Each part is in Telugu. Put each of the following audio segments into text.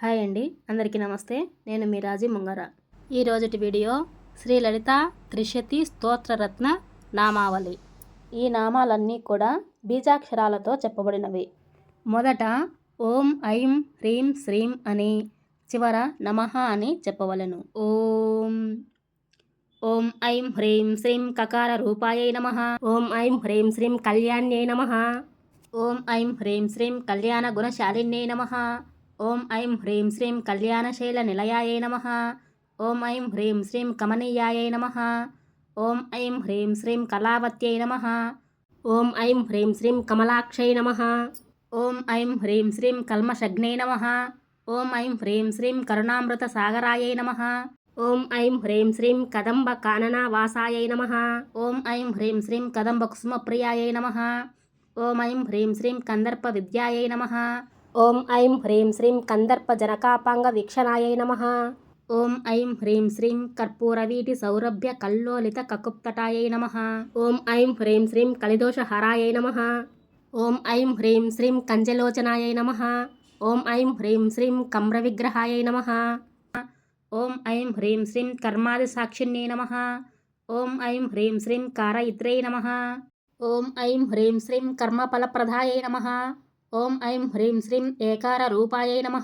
హాయ్ అండి అందరికీ నమస్తే. నేను మీ రాజీ ముంగర. ఈరోజుటి వీడియో శ్రీ లలిత త్రిశతి స్తోత్రరత్న నామావళి. ఈ నామాలన్నీ కూడా బీజాక్షరాలతో చెప్పబడినవి. మొదట ఓం ఐం హ్రీం శ్రీం అని చివర నమః అని చెప్పవలెను. ఓం ఓం ఐం హ్రీం శ్రీం కకార రూపాయై నమః. ఓం ఐం హ్రీం శ్రీం కళ్యాణ్యై నమః. ఓం ఐం హ్రీం శ్రీం కళ్యాణ గుణశాలిన్యై నమః. ఓం ఐం హ్రీం శ్రీం కళ్యాణశైల నిలయాయ నమ. ఓం ఐం హ్రీం శ్రీం కమనీయాయ నమ. ఓం ఐం హ్రీం శ్రీం కళావత్యై నమ. ఓం ఐం హ్రీం శ్రీం కమలాక్షై నమ. ఓం ఐం హ్రీం శ్రీం కల్మషగ్నే నమ. ఓం ఐం హ్రీం శ్రీం కరుణామృత సాగరాయ నమ. ఓం ఐం హ్రీం శ్రీం కదంబ కాననా వాసాయై నమః. ఓం ఐం హ్రీం శ్రీం కదంబ కుసుమప్రియాయ నమ. ఓం ఐం హ్రీం శ్రీం కందర్ప విద్యాయ నమ. ఓం ఐం హ్రీం శ్రీం కందర్ప జనకాపాంగ వీక్షణాయై నమః. ఓం ఐం హ్రీం శ్రీం కర్పూరవీటి సౌరభ్య కల్లోలిత కకుప్తటాయై నమః. ఓం ఐం హ్రీం శ్రీం కలిదోషహరాయై నమః. ఓం ఐం హ్రీం శ్రీం కంజలోచనాయై నమః. ఓం ఐం హ్రీం శ్రీం కమ్రవిగ్రహాయై నమః. ఓం ఐం హ్రీం శ్రీం కర్మాది సాక్షిణ్యై నమః. ఓం ఐం హ్రీం శ్రీం కారయిత్రై నమః. ఓం ఐం హ్రీం శ్రీం కర్మఫలప్రదాయై నమః. ఓం ఐం హ్రీం శ్రీం ఏకార రూపాయై నమ.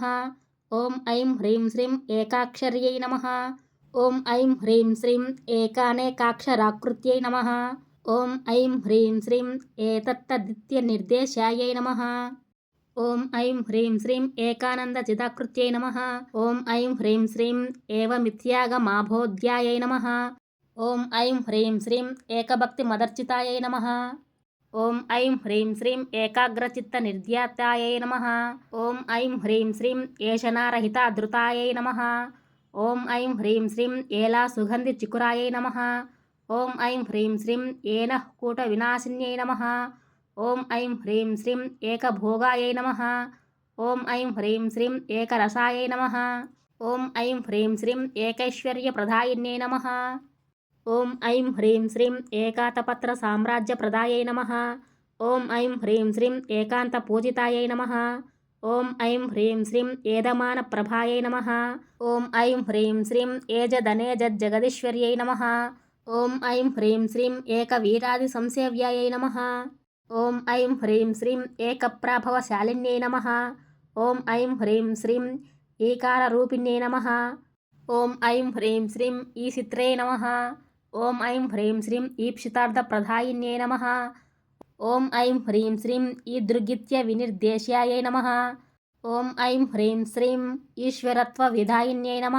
ఓం ఐం హ్రీం శ్రీం ఏకాక్షర్యై నమ. ఓం ఐం హ్రీం శ్రీం ఏకానేకాక్షరాకృత్యై నమ. ఓం ఐం హ్రీం శ్రీం ఏతత్తదిత్య నిర్దేశాయై నమ. ఓం ఐం హ్రీం శ్రీం ఏకానంద చిదాకృత్యై నమ. ఓం ఐం హ్రీం శ్రీం ఏవమిత్యాగమాభోధ్యాయై నమ. ఓం ఐం హ్రీం శ్రీం ఏకభక్తి మదర్చితాయై నమ. ఓం ఐం హ్రీం శ్రీం ఏకాగ్రచిత్త నిర్ధ్యాతాయై నమ. ఓం ఐం హ్రీం శ్రీం ఏషనారహిత ఏషనారహితాధృతాయై నమ. ఓం ఐం హ్రీం శ్రీం ఏలా సుగంధి చికురాయై నమ. ఓం ఐం హ్రీం శ్రీం ఏనః కూట వినాశిన్యై నమ. ఓం ఐం హ్రీం శ్రీం ఏకభోగాయై నమ. ఓం ఐం హ్రీం శ్రీం ఏకరసాయై నమ. ఓం ఐం హ్రీం శ్రీం ఏకైశ్వర్యప్రదాయిన్యై నమ. ఓం ఐం హ్రీం శ్రీం ఏకాతపత్ర సామ్రాజ్య ప్రదాయై నమ. ఓం ఐం హ్రీం శ్రీం ఏకాంత పూజితాయై నమ. ఓం ఐం హ్రీం శ్రీం ఏదమాన ప్రభాయై నమ. ఓం ఐం హ్రీం శ్రీం ఏజదనేజజ్జగదీశ్వర్యై నమ. ఓం ఐం హ్రీం శ్రీం ఏకవీరాది సంసేవ్యాయై నమ. ఓం ఐం హ్రీం శ్రీం ఏకప్రాభవశాలిన్యై నమ. ఓం ఐం హ్రీం శ్రీం ఈకారరూపిణ్యై నమ. ఓం ఐం హ్రీం శ్రీం ఈసిత్రే నమ. ఓం ఐం హ్రీం శ్రీం ఈప్సితార్థప్రదాయిన్యై నమ. ఓం ఐం హ్రీం శ్రీం ఈదృగిత్య వినిర్దేశ్యాయై నమ. ఓం ఐం హ్రీం శ్రీం ఈశ్వరత్వ విధాయిన్యై నమ.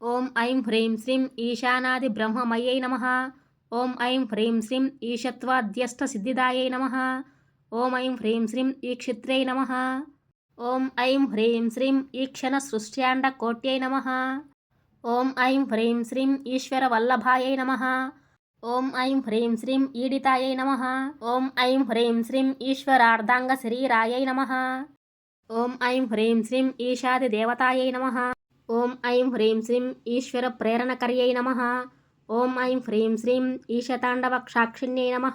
ఓం ఐం హ్రీం శ్రీం ఈశానాది బ్రహ్మమయ్యై నమ. ఓం ఐం హ్రీం శ్రీం ఈశత్వాద్యష్టసిద్ధిదాయై నమ. ఓం ఐం హ్రీం శ్రీం ఈక్షిత్రై నమ. ఓం ఐం హ్రీం శ్రీం ఈక్షణ సృష్ట్యాండ కోట్యై నమ. ఓం ఐం హ్రీం శ్రీం ఈశ్వర వల్లభాయై నమ. ఓం ఐం హ్రీం శ్రీం ఈడితాయై నమ. ఓం ఐం హ్రీం శ్రీం ఈశ్వరార్ధాంగ శరీరాయై నమ. ఓం ఐం హ్రీం శ్రీం ఈశాది దేవతాయై నమ. ఓం ఐం హ్రీం శ్రీం ఈశ్వర ప్రేరణకర్యై నమ. ఓం ఐం హ్రీం శ్రీం ఈశతాండవ ఈశతాండవక్షాక్షిణ్యై నమ.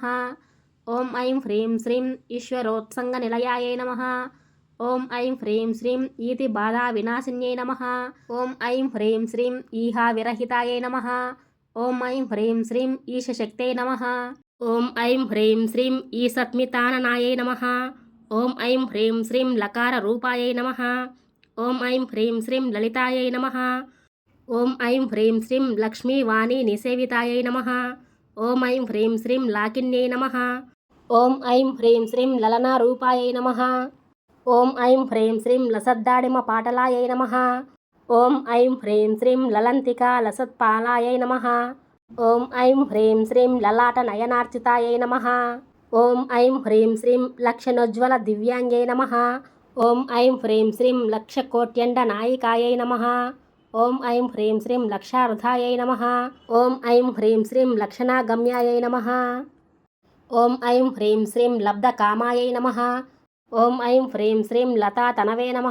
ఓం ఐం హ్రీం శ్రీం ఈశ్వరోత్సంగ నిలయాయై నమ. ఓం ఐం హ్రీం శ్రీం ఈతి బాధా వినాశిన్యై నమ. ఓం ఐం హ్రీం శ్రీం ఈహా విరహితాయై నమ. ఓం ఐం హ్రీం శ్రీం ఈశశక్తై నమ. ఓం ఐం హ్రీం శ్రీం ఈసత్మితాననాయై నమ. ఓం ఐం హ్రీం శ్రీం లకార రూపాయై నమ. ఓం ఐం హ్రీం శ్రీం లలితాయై నమ. ఓం ఐం హ్రీం శ్రీం లక్ష్మీవాణి నిసేవితాయై నమ. ఓం ఐం హ్రీం శ్రీం లాకిన్యై నమ. ఓం ఐం హ్రీం శ్రీం లలనారూపాయై నమ. ఓం ఐం హ్రీం శ్రీం లసద్దాడిమ పాటలాయై నమ. ఓం ఐం హ్రీం శ్రీం లలంతికా లసత్పాలాయై నమ. ఓం ఐం హ్రీం శ్రీం లలాట నయనార్చితాయై నమ. ఓం ఐం హ్రీం శ్రీం లక్షణోజ్వల దివ్యాంగై నమ. ఓం ఐం హ్రీం శ్రీం లక్షకోట్యండ నాయికాయై నమ. ఓం ఐం హ్రీం శ్రీం లక్షార్ధాయై నమ. ఓం ఐం హ్రీం శ్రీం లక్షణాగమ్యాయై నమ. ఓం ఐం హ్రీం శ్రీం లబ్ధకామాయై నమ. ఓం ఐం హ్రీం శ్రీం లతా తనవే నమ.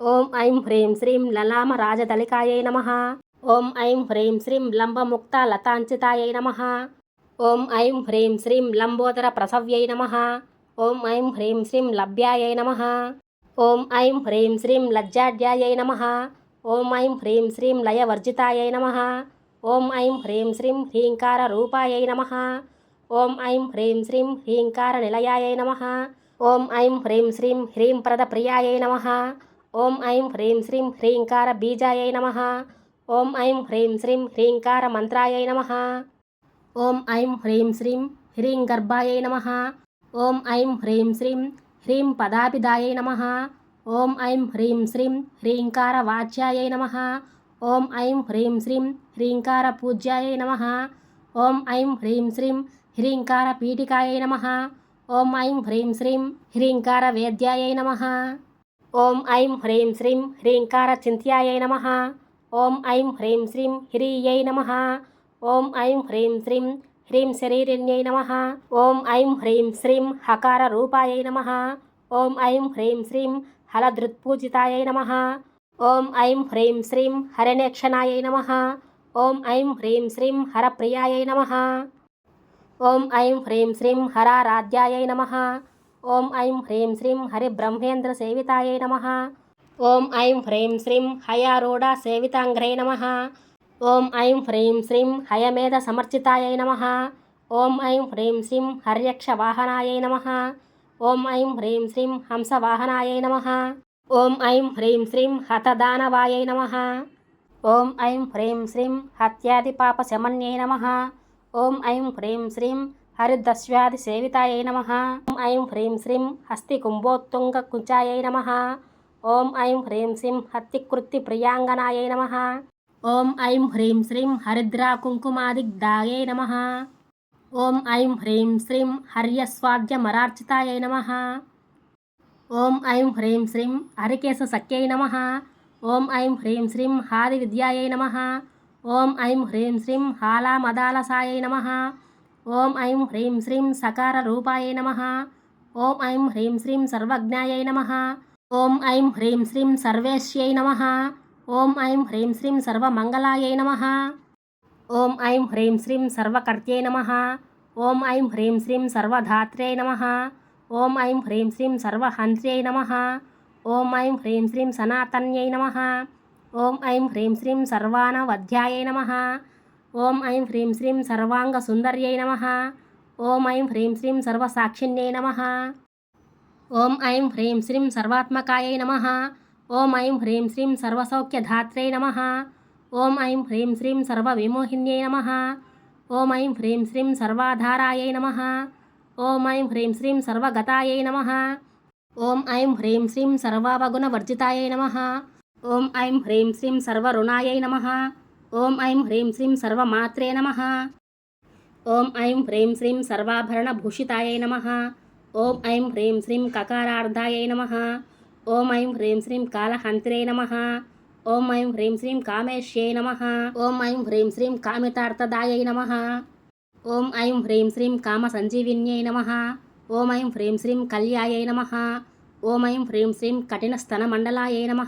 ఓం ఐం హ్రీం శ్రీం లలామ రాజతలికాయై నమ. ఓం ఐం హ్రీం శ్రీం లంబముక్త లతాంచితాయై నమ. ఓం ఐం హ్రీం శ్రీం లంబోదర ప్రసవ్యై నమ. ఓం ఐం హ్రీం శ్రీం లభ్యాయై నమ. ఓం ఐం హ్రీం శ్రీం లజ్జాడ్యాయై నమ. ఓం ఐం హ్రీం శ్రీం లయవర్జితాయై నమ. ఓం ఐం హ్రీం శ్రీం హ్రీంకార రూపాయై నమ. ఓం ఐం హ్రీం శ్రీం హ్రీంకార నిలయాయై నమ. ఓం ఐం హ్రీం శ్రీం హ్రీం ప్రద ప్రియాయై నమ. ఓం ఐం హ్రీం శ్రీం హ్రీంకార బీజాయై నమ. ఓం ఐం హ్రీం శ్రీం హ్రీంకార మంత్రాయై నమ. ఓం ఐం హ్రీం శ్రీం హ్రీం గర్భాయై నమ. ఓం ఐం హ్రీం శ్రీం హ్రీం పదాపిదాయై నమ. ఓం ఐం హ్రీం శ్రీం హ్రీంకార వాచ్యాయై నమ. ఓం ఐం హ్రీం శ్రీం హ్రీంకార పూజ్యాయై నమ. ఓం ఐం హ్రీం శ్రీం హ్రీంకార పీఠికాయై నమ. ఓం ఐం హ్రీం శ్రీం హ్రీంకార వేద్యాయై నమ. ఓం ఐం హ్రీం శ్రీం హ్రీంకార చింత్యాయై నమ. ఓం ఐం హ్రీం శ్రీం హ్రీయై నమ. ఓం ఐం హ్రీం శ్రీం హ్రీం శరీరిణ్యై నమ. ఓం ఐం హ్రీం శ్రీం హకార రూపాయై నమ. ఓం ఐం హ్రీం శ్రీం హలధృత్పూజితాయై నమ. ఓం ఐం హ్రీం శ్రీం హరనేక్షణాయై నమ. ఓం ఐం హ్రీం శ్రీం హరప్రియాయై నమ. ఓం ఐం హ్రీం శ్రీం హరారాధ్యాయై నమ. ఓం ఐం హ్రీం శ్రీం హరిబ్రహ్మేంద్ర సేవితాయై నమ. ఓం ఐం హ్రీం శ్రీం హయారూఢ సేవితాంగ్రై నమ. ఓం ఐం హ్రీం శ్రీం హయమేధ సమర్చితాయై నమ. ఓం ఐం హ్రీం శ్రీం హర్యక్ష వాహనాయై నమ. ఓం ఐం హ్రీం శ్రీం హంసవాహనాయై నమ. ఓం ఐం హ్రీం శ్రీం హతదానవాయై నమ. ఓం ఐం హ్రీం శ్రీం హత్యాది హత్యాదిపాపశమన్యై నమ. ఓం ఐం హ్రీం శ్రీం హరిదస్వాది సేవితాయై నమ. ఓం ఐం హ్రీం శ్రీం హస్తి కుంభోత్తుంగ కుచాయై నమ. ఓం ఐం హ్రీం శ్రీం హత్తికృత్తి ప్రియాంగనాయై నమ. ఓం ఐం హ్రీం శ్రీం హరిద్రా కుంకుమాదిగ్ధాయై నమ. ఓం ఐం హ్రీం శ్రీం హర్యస్వాద్యమరార్చితాయై నమ. ఓం ఐం హ్రీం శ్రీం హరికేశ సఖ్యై నమ. ఓం ఐం హ్రీం శ్రీం హాది విద్యాయై నమ. ఓం ఐం హ్రీం శ్రీం హాలామదాలసాయై నమ. ఓం ఐం హ్రీం శ్రీం సకార రూపాయై నమ. ఓం ఐం హ్రీం శ్రీం సర్వజ్ఞాయై నమ. ఓం ఐం హ్రీం శ్రీం సర్వేశ్యై నమ. ఓం ఐం హ్రీం శ్రీం సర్వమంగళాయై నమ. ఓం ఐం హ్రీం శ్రీం సర్వకర్త్యై నమ. ఓం ఐం హ్రీం శ్రీం సర్వధాత్ర్యై నమ. ఓం ఐం హ్రీం శ్రీం సర్వహంత్ర్యై నమ. ఓం ఐం హ్రీం శ్రీం సనాతన్యై నమ. ఓం ఐం హ్రీం శ్రీం సర్వానవధ్యాయై నమ. ఓం ఐం హ్రీం శ్రీం సర్వాంగ సుందర్యై నమ. ఓం ఐం హ్రీం శ్రీం సర్వసాక్షిణ్యై నమ. ఓం ఐం హ్రీం శ్రీం సర్వాత్మకాయై నమ. ఓం ఐం హ్రీం శ్రీం సర్వసౌఖ్యధాత్రై నమ. ఓం ఐం హ్రీం శ్రీం సర్వవిమోహిన్యై నమ. ఓం ఐం హ్రీం శ్రీం సర్వాధారాయై నమ. ఓం ఐం హ్రీం శ్రీం సర్వగతాయై నమ. ఓం ఐం హ్రీం శ్రీం సర్వావగుణవర్జితాయై నమ. ఓం ఐం హ్రీం శ్రీం సర్వరుణాయై నమ ఓం ఐం హ్రీం శ్రీం సర్వమాత్రే నమ ఓం ఐం హ్రీం శ్రీం సర్వాభరణభూషితాయై నమ ఓం ఐం హ్రీం శ్రీం కకారార్ధాయై నమ ఓం ఐం హ్రీం శ్రీం కాళహంత్రే నమ ఓం ఐం హ్రీం శ్రీం కామేశ్యై నమ ఓం ఐం హ్రీం శ్రీం కామితార్థదాయై నమ ఓం ఐం హ్రీం శ్రీం కామ సంజీవిన్యై నమ ఓం ఐం హ్రీం శ్రీం కళ్యాయై నమ ఓం ఐం హ్రీం శ్రీం కఠినస్తనమండలాయై నమ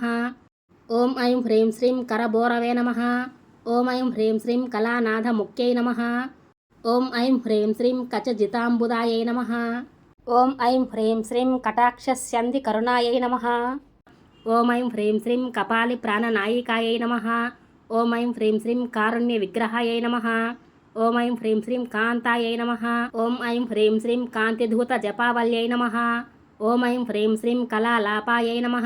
ఓం ఐం హ్రీం శ్రీం కరబోరవే నమ. ఓం ఐం హ్రీం శ్రీం కళానాథముఖ్యై నమ. ఓం ఐం హ్రీం శ్రీం కచజితాంబుదాయై నమ. ఓం ఐం హ్రీం శ్రీం కటాక్షస్యంది కరుణాయై నమ. ఓం ఐం హ్రీం శ్రీం కపాలి ప్రాణనాయికాయై నమ. ఓం ఐం హ్రీం శ్రీం కారుణ్య విగ్రహాయై నమ. ఓం ఐం హ్రీం శ్రీం కాంతాయై నమ. ఓం ఐం హ్రీం శ్రీం కాంతిధూత జపావల్యై నమ. ఓం ఐం హ్రీం శ్రీం కళాలాపాయై నమ.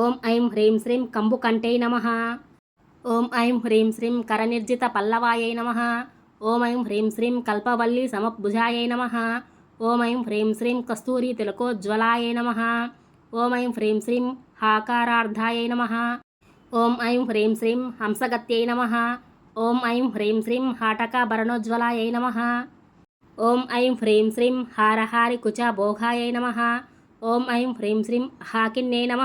ఓం ఐం హ్రీం శ్రీం కంబుకంఠై నమ. ఓం ఐం హ్రీం శ్రీం కరనిర్జిత పల్లవాయై నమ. ఓం ఐం హ్రీం శ్రీం కల్పవల్లి సమభుజాయై నమ. ఓం ఐం హ్రీం శ్రీం కస్తూరి తిలకోజ్వలాయై నమ. ఓం ఐం హ్రీం శ్రీం హాకారార్ధాయై నమ. ఓం ఐం హ్రీం శ్రీం హంసగత్యై నమ. ఓం ఐం హ్రీం శ్రీం హాటకాభరణోజ్వలాయై నమ. ఓం ఐం హ్రీం శ్రీం హారహారి కుచ భోగాయై నమ. ఓం ఐం హ్రీం శ్రీం హాకిన్యై నమ.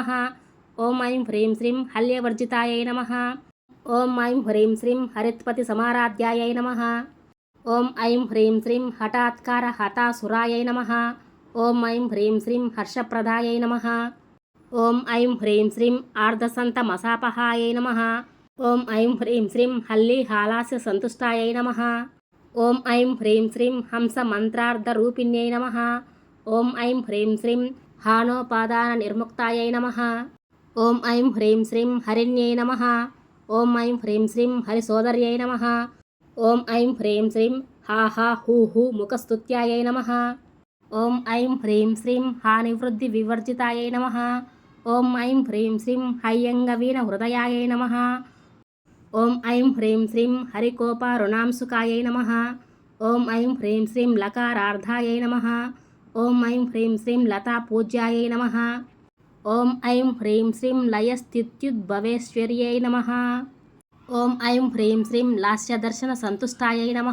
ఓం ఐం హ్రీం శ్రీం హల్యవర్జితాయ నమ. ఓం ఐం హ్రీం శ్రీం హరిత్పతి సమారాధ్యాయ నమ. ఓం ఐం హ్రీం శ్రీం హఠాత్కార హతాసురాయ నమ. ఓం ఐం హ్రీం శ్రీం హర్షప్రదాయ నమ. ఓం ఐం హ్రీం శ్రీం ఆర్ధసంత మసాపహాయ నమ. ఓం ఐం హ్రీం శ్రీం హల్లి హాలాస్య సంతుష్టాయై నమ. ఓం ఐం హ్రీం శ్రీం హంస మంత్రార్ధరూపిణ్యై నమ. ఓం ఐం హ్రీం శ్రీం హానోపాదాన నిర్ముక్తాయ నమ. ఓం ఐం హ్రీం శ్రీం హరిణ్యై నమ. ఓం ఐం హ్రీం శ్రీం హరిసోదర్యై నమ. ఓం ఐం హ్రీం శ్రీం హా హా హూ హూ ముఖస్తుత్యాయై నమ. ఓం ఐం హ్రీం శ్రీం హానివృద్ధి వివర్జితాయై నమ. ఓం ఐం హ్రీం శ్రీం హయ్యంగవీన హృదయాయై నమ. ఓం ఐం హ్రీం శ్రీం హరికోపారుణాంసుకాయై నమ. ఓం ఐం హ్రీం శ్రీం లకారార్ధాయై నమ. ఓం ఐం హ్రీం శ్రీం లతాపూజ్యాయై నమ. ఓం ఐం హ్రీం శ్రీం లయస్థిత్యుద్భవేశ్వర్యై నమ. ఓం ఐం హ్రీం శ్రీం లాస్యదర్శన సంతుష్టాయై నమ.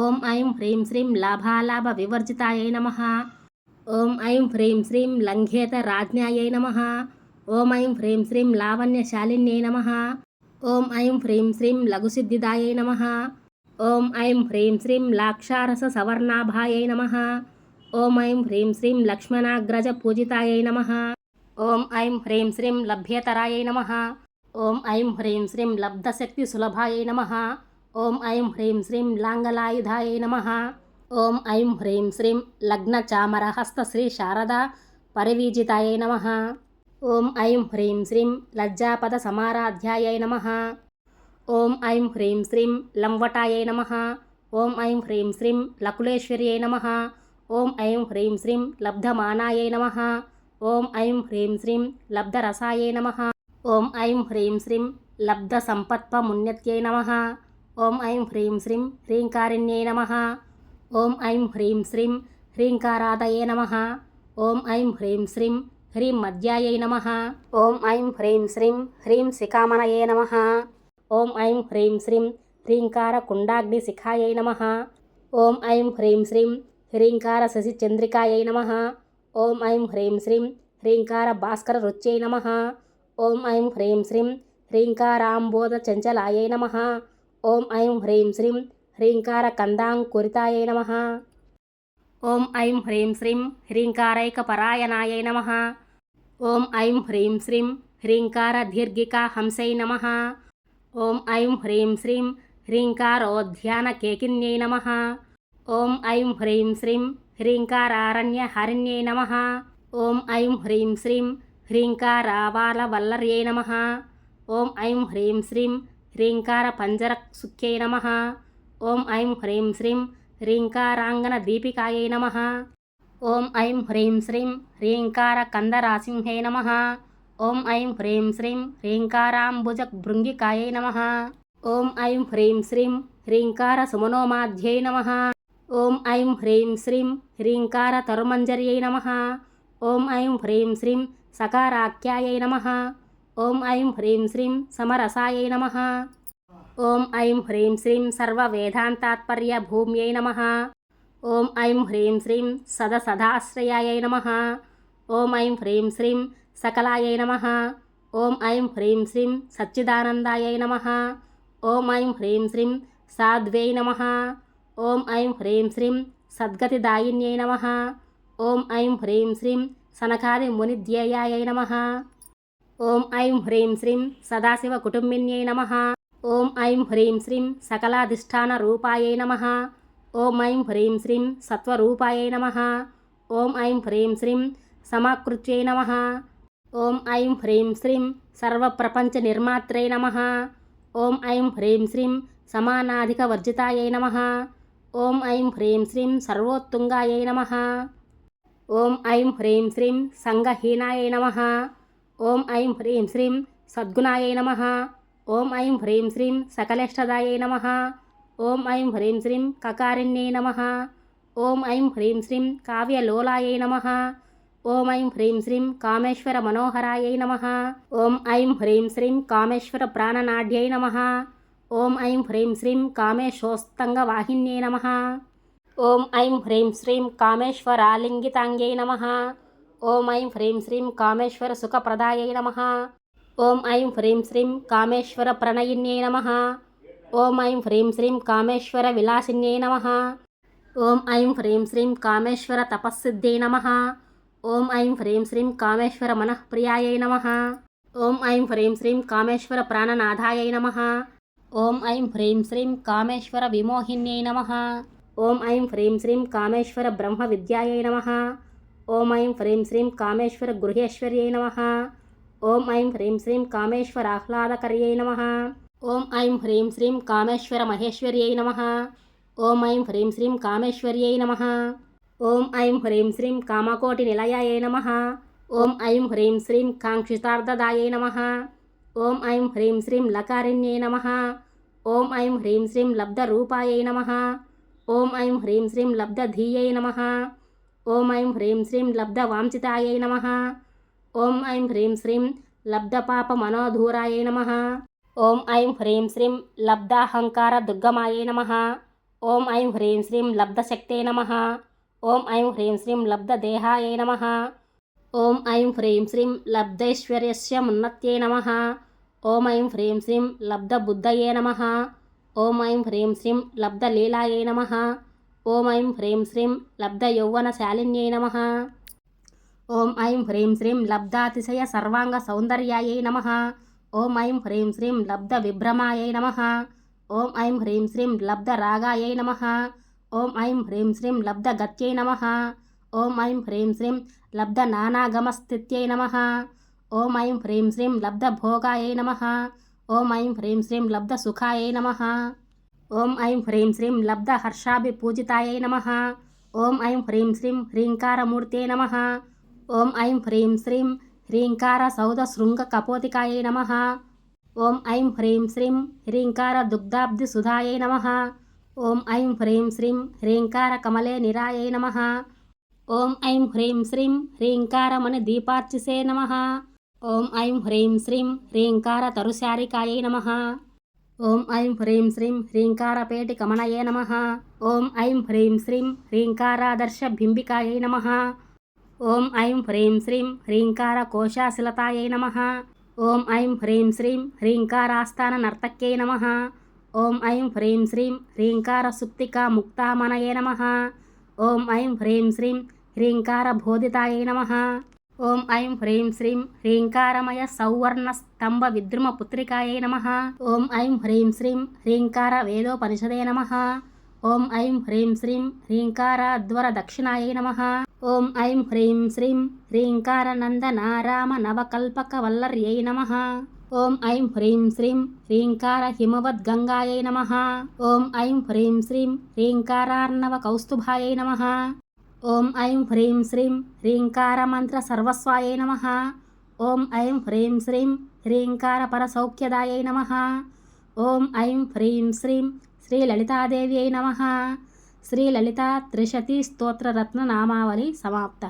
ఓం ఐం హ్రీం శ్రీం లాభాలాభ వివర్జితాయై నమ. ఓం ఐం హ్రీం శ్రీం లంఘేత రాజ్ఞాయై నమ. ఓం ఐం హ్రీం శ్రీం లావణ్యశాలిన్యై నమ. ఓం ఐం హ్రీం శ్రీం లఘుసిద్ధిదాయై నమ. ఓం ఐం హ్రీం శ్రీం లాక్షారస సవర్ణాభాయై నమ. ఓం ఐం హ్రీం శ్రీం లక్ష్మణాగ్రజ పూజితాయై నమ. ఓం ఐం హ్రీం శ్రీం లభ్యతరాయై నమ. ఓం ఐం హ్రీం శ్రీం లబ్ధశక్తి సులభాయై నమ. ఓం ఐం హ్రీం శ్రీం లాంగలాయుధాయై నమ. ఓం ఐం హ్రీం శ్రీం లగ్నచామరహస్త శ్రీ శారద పరివీజితాయై నమ. ఓం ఐం హ్రీం శ్రీం లజ్జాపద సమారాధ్యాయై నమ. ఓం ఐం హ్రీం శ్రీం లంవటాయై నమ. ఓం ఐం హ్రీం శ్రీం లకులేశ్వర్యై నమ. ఓం ఐం హ్రీం శ్రీం లబ్ధమానాయై నమ. ఓం ఐం హ్రీం శ్రీం లబ్ధరసాయై నమ. ఓం ఐం హ్రీం శ్రీం లబ్ధ లబ్ధసంపత్పమున్నత్యై నమ. ఓం ఐం హ్రీం శ్రీం హ్రీంకారిణ్యై నమ. ఓం ఐం హ్రీం శ్రీం హ్రీంకారాదయే నమ. ఓం ఐం హ్రీం శ్రీం హ్రీం మధ్యాయై నమ. ఓం ఐం హ్రీం శ్రీం హ్రీం శిఖామణయే నమ. ఓం ఐం హ్రీం శ్రీం హ్రీంకార కుండాగ్నిశిఖాయై నమ. ఓం ఐం హ్రీం శ్రీం హ్రీంకార శశిచంద్రికాయై నమ. ఓం ఐం హ్రీం శ్రీం హ్రీంకార భాస్కర రుచ్యై నమ. ఓం ఐం హ్రీం శ్రీం హ్రీంకారాంబోధ చంచలాయై నమ. ఓం ఐం హ్రీం శ్రీం హ్రీంకార కందాంకురితాయై నమ. ఓం ఐం హ్రీం శ్రీం హ్రీంకారైకపరాయణాయై నమ. ఓం ఐం హ్రీం శ్రీం హ్రీంకార దీర్ఘికా హంసై నమ. ఓం ఐం హ్రీం శ్రీం హ్రీంకారోధ్యాన కేకిన్యై నమ. ఓం ఐం హ్రీం శ్రీం హ్రీంకారారణ్య హరిణ్యై నమ. ఓం ఐం హ్రీం శ్రీం హ్రీంకారావాల వల్లర్యై నమ. ఓం ఐం హ్రీం శ్రీం హ్రీంకార పంజర సుఖ్యై నమ. ఓం ఐం హ్రీం శ్రీం హ్రీంకారాంగన దీపికాయై నమ. ఓం ఐం హ్రీం శ్రీం హ్రీంకార కందరాసింహై నమ. ఓం ఐం హ్రీం శ్రీం హ్రీంకారాంబుజ భృంగికాయై నమ. ఓం ఐం హ్రీం శ్రీం హ్రీంకార సుమనోమాధ్యై నమ. ఓం ఐం హ్రీం శ్రీం హ్రీంకార తరుమంజర్యై నమ. ఓం ఐం హ్రీం శ్రీం సకారాఖ్యాయై నమ. ఓం ఐం హ్రీం శ్రీం సమరసాయై నమ. ఓం ఐం హ్రీం శ్రీం సర్వవేదాంతాత్పర్య భూమ్యై నమ. ఓం ఐం హ్రీం శ్రీం సదసదాశ్రయాయై నమ. ఓం ఐం హ్రీం శ్రీం సకలాయై నమ. ఓం ఐం హ్రీం శ్రీం సచ్చిదానందాయై నమ. ఓం ఐం హ్రీం శ్రీం సాధ్వై నమ. ఓం ఐం హ్రీం శ్రీం సద్గతిదాయిన్యై నమ. ఓం ఐం హ్రీం శ్రీం సనకాది మునిధ్యేయాయై నమ. ఓం ఐం హ్రీం శ్రీం సదాశివ కుటుంబిన్యై నమ. ఓం ఐం హ్రీం శ్రీం సకలాధిష్టాన రూపాయై నమ. ఓం ఐం హ్రీం శ్రీం సత్వరూపాయై నమ. ఓం ఐం హ్రీం శ్రీం సమాకృత్యై నమ. ఓం ఐం హ్రీం శ్రీం సర్వప్రపంచ నిర్మాత్రై నమ. ఓం ఐం హ్రీం శ్రీం సమానాధిక వర్జితాయై నమ. ఓం ఐం హ్రీం శ్రీం సర్వోత్తుంగాయ నమ. ఓం ఐం హ్రీం శ్రీం సంగహీనాయై నమ. ఓం ఐం హ్రీం శ్రీం సద్గుణాయ నమ. ఓం ఐం హ్రీం శ్రీం సకలేష్టదాయ నమ. ఓం ఐం హ్రీం శ్రీం కకారిణ్యే నమ. ఓం ఐం హ్రీం శ్రీం కావ్యలోలాయ నమ. ఓం ఐం హ్రీం శ్రీం కామేశ్వర మనోహరాయ నమ. ఓం ఐం హ్రీం శ్రీం కామేశ్వర ప్రాణనాడ్యై నమ. ఓం ఐం హ్రీం శ్రీం కామేశోస్తంగ వాహిన్యై నమ. ఓం ఐం హ్రీం శ్రీం కామేశ్వరాలింగితాంగ్యై నమ. ఓం ఐం హ్రీం శ్రీం కామేశ్వర సుఖప్రదాయై నమ. ఓం ఐం హ్రీం శ్రీం కామేశ్వర ప్రణయిన్యై నమ. ఓం ఐం హ్రీం శ్రీం కామేశ్వర విలాసిన్యై నమ. ఓం ఐం హ్రీం శ్రీం కామేశ్వర తపస్సిద్ధ్యై నమ. ఓం ఐం హ్రీం శ్రీం కామేశ్వర మనఃప్రియాయై నమ. ఓం ఐం హ్రీం శ్రీం కామేశ్వర ప్రాణనాథాయై నమ. ఓం ఐం హ్రీం శ్రీం కామేశ్వర విమోహిన్యై నమ. ఓం ఐం హ్రీం శ్రీం కామేశ్వర బ్రహ్మ విద్యాయై నమ. ఓం ఐం హ్రీం శ్రీం కామేశ్వర గృహేశ్వర్యై నమ. ఓం ఐం హ్రీం శ్రీం కామేశ్వర ఆహ్లాదకర్యై నమ. ఓం ఐం హ్రీం శ్రీం కామేశ్వర మహేశ్వర్యై నమ. ఓం ఐం హ్రీం శ్రీం కామేశ్వర్యై నమ. ఓం ఐం హ్రీం శ్రీం కామకోటి నిలయాయై నమ. ఓం ఐం హ్రీం శ్రీం కాంక్షితార్థదాయై నమ. ఓం ఐం హ్రీం శ్రీం లకారిణ్యై నమ. ఓం ఐం హ్రీం శ్రీం లబ్ధ రూపాయై నమ. ఓం ఐం హ్రీం శ్రీం లబ్ధ ధీయై నమ. ఓం ఐం హ్రీం శ్రీం లబ్ధ వాంఛితాయై నమ. ఓం ఐం హ్రీం శ్రీం లబ్ధ పాప మనోధూరాయై నమ. ఓం ఐం హ్రీం శ్రీం లబ్ధాహంకార దుర్గమాయై నమ. ఓం ఐం హ్రీం శ్రీం లబ్ధశక్తే నమ. ఓం ఐం హ్రీం శ్రీం లబ్ధ దేహాయై నమ. ఓం ఐం హ్రీం శ్రీం లబ్ధైశ్వర్యస్య మున్నత్యై నమ. ఓం ఐం హ్రీం శ్రీం లబ్ధ బుద్ధయే నమ. ఓం ఐం హ్రీం శ్రీం లబ్ధ లీలాయే నమ. ఓం ఐం హ్రీం శ్రీం లబ్ధ యౌవన శాలిన్యై నమ. ఓం ఐం హ్రీం శ్రీం లబ్ధాతిశయ సర్వాంగ సౌందర్యాయై నమ. ఓం ఐం హ్రీం శ్రీం లబ్ధ విభ్రమాయై నమ. ఓం ఐం హ్రీం శ్రీం లబ్ధ రాగాయై నమ. ఓం ఐం హ్రీం శ్రీం లబ్ధ గత్యై నమ. ఓం ఐం హ్రీం శ్రీం లబ్ధ నానాగమస్థిత్యై నమ. ఓం ఐం హ్రీం శ్రీం లబ్ధ భోగాయై నమ. ఓం ఐం హ్రీం శ్రీం లబ్ధ సుఖాయై నమ. ఓం ఐం హ్రీం శ్రీం లబ్ధ హర్షాభి హర్షాభిపూజితాయై నమ. ఓం ఐం హ్రీం శ్రీం హ్రీంకారమూర్తే నమ. ఓం ఐం హ్రీం శ్రీం హ్రీంకార సౌద శృంగ కపోతికాయై నమ. ఓం ఐం హ్రీం శ్రీం హ్రీంకార దుగ్ధాబ్ది సుధాయై నమ. ఓం ఐం హ్రీం శ్రీం హ్రీంకార కమలే నిరాయై నమ. ఓం ఐం హ్రీం శ్రీం హ్రీంకారమణి దీపార్చిసే నమ. ఓం ఐం హ్రీం శ్రీం హ్రీంకార తరుశారికాయై నమ. ఓం ఐం హ్రీం శ్రీం హ్రీంకారపేటి కమనయే నమ. ఓం ఐం హ్రీం శ్రీం హ్రీంకారాదర్శ బింబికాయై నమ. ఓం ఐం హ్రీం శ్రీం హ్రీంకార కోశాశిలతాయై నమ. ఓం ఐం హ్రీం శ్రీం హ్రీంకారాస్థాన నర్తక్యై నమ. ఓం ఐం హ్రీం శ్రీం హ్రీంకార సుప్తికా ముక్తామనయే నమ. ఓం ఐం హ్రీం శ్రీం హ్రీంకార బోధితాయై నమ. ఓం ఐం హ్రీం శ్రీం హ్రీంకారమయ సౌవర్ణ స్తంభ విద్రుమ పుత్రికాయై నమ. ఓం ఐం హ్రీం శ్రీం హ్రీంకార వేదోపనిషదే నమ. ఓం ఐం హ్రీం శ్రీం హ్రీంకారాధ్వర దక్షిణాయై నమ. ఓం ఐం హ్రీం శ్రీం హ్రీంకార నందనారామ నవకల్పక నమ. ఓం ఐం హ్రీం శ్రీం హ్రీంకార హిమవద్గంగాయై నమ. ఓం ఐం హ్రీం శ్రీం హ్రీంకారార్ణవ కౌస్తుభాయై నమ. ఓం ఐం హ్రీం శ్రీం హ్రీంకార మంత్ర సర్వస్వాయై నమ. ఓం ఐం హ్రీం శ్రీం హ్రీంకార పరసౌఖ్యదాయై నమ. ఓం ఐం హ్రీం శ్రీం శ్రీ శ్రీలలితాదేవ్యై నమ. శ్రీ శ్రీలలితా త్రిశతి స్తోత్రరత్ననామావళి సమాప్త.